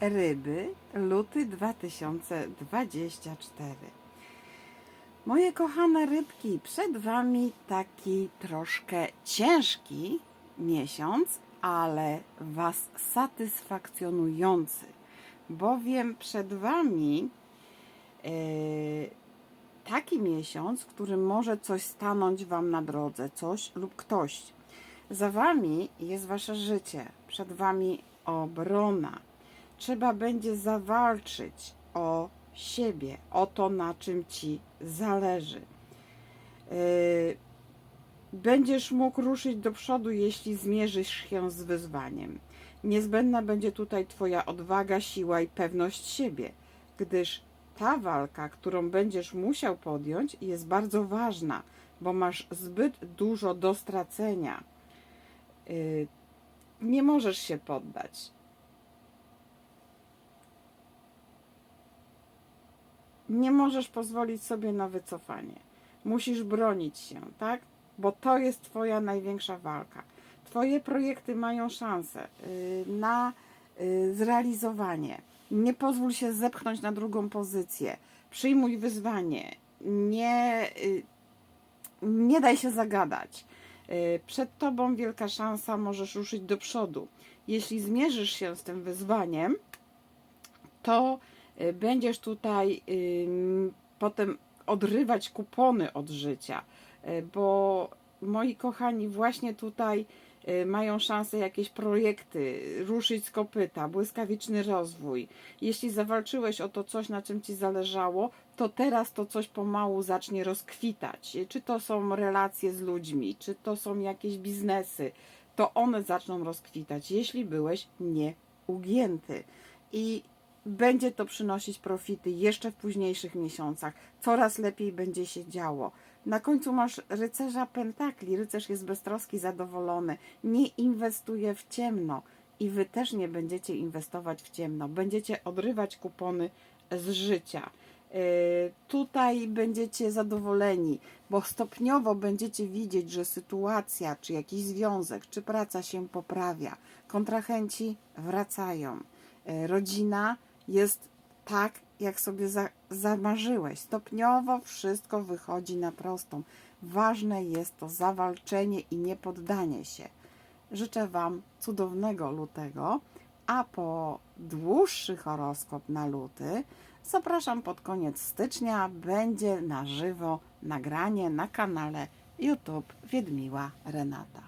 ryby, luty 2024. Moje kochane rybki, przed Wami taki troszkę ciężki miesiąc, ale Was satysfakcjonujący, bowiem przed Wami e, taki miesiąc, w którym może coś stanąć Wam na drodze, coś lub ktoś. Za Wami jest Wasze życie, przed Wami obrona. Trzeba będzie zawalczyć o siebie, o to, na czym Ci zależy. Yy, Będziesz mógł ruszyć do przodu, jeśli zmierzysz się z wyzwaniem. Niezbędna będzie tutaj Twoja odwaga, siła i pewność siebie, gdyż ta walka, którą będziesz musiał podjąć, jest bardzo ważna, bo masz zbyt dużo do stracenia. Yy, Nie możesz się poddać. Nie możesz pozwolić sobie na wycofanie. Musisz bronić się, tak? Bo to jest Twoja największa walka. Twoje projekty mają szansę yy, na yy, zrealizowanie. Nie pozwól się zepchnąć na drugą pozycję. Przyjmuj wyzwanie. Nie, yy, nie daj się zagadać. Przed Tobą wielka szansa, możesz ruszyć do przodu. Jeśli zmierzysz się z tym wyzwaniem, to y, będziesz tutaj ym, potem odrywać kupony od życia, y, bo moi kochani, właśnie tutaj y, mają szansę jakieś projekty, ruszyć z kopyta, błyskawiczny rozwój. Jeśli zawalczyłeś o to coś, na czym ci zależało, to teraz to coś pomału zacznie rozkwitać. Czy to są relacje z ludźmi, czy to są jakieś biznesy, to one zaczną rozkwitać, jeśli byłeś nieugięty. I będzie to przynosić profity jeszcze w późniejszych miesiącach. Coraz lepiej będzie się działo. Na końcu masz rycerza pentakli. Rycerz jest beztroski, zadowolony. Nie inwestuje w ciemno. I wy też nie będziecie inwestować w ciemno. Będziecie odrywać kupony z życia. Yy, Tutaj będziecie zadowoleni, bo stopniowo będziecie widzieć, że sytuacja, czy jakiś związek, czy praca się poprawia. Kontrahenci wracają. Yy, Rodzina jest tak, jak sobie za, zamarzyłeś. Stopniowo wszystko wychodzi na prostą. Ważne jest to zawalczenie i niepoddanie się. Życzę Wam cudownego lutego, a po dłuższy horoskop na luty zapraszam pod koniec stycznia. Będzie na żywo nagranie na kanale YouTube Wiedmiła Renata.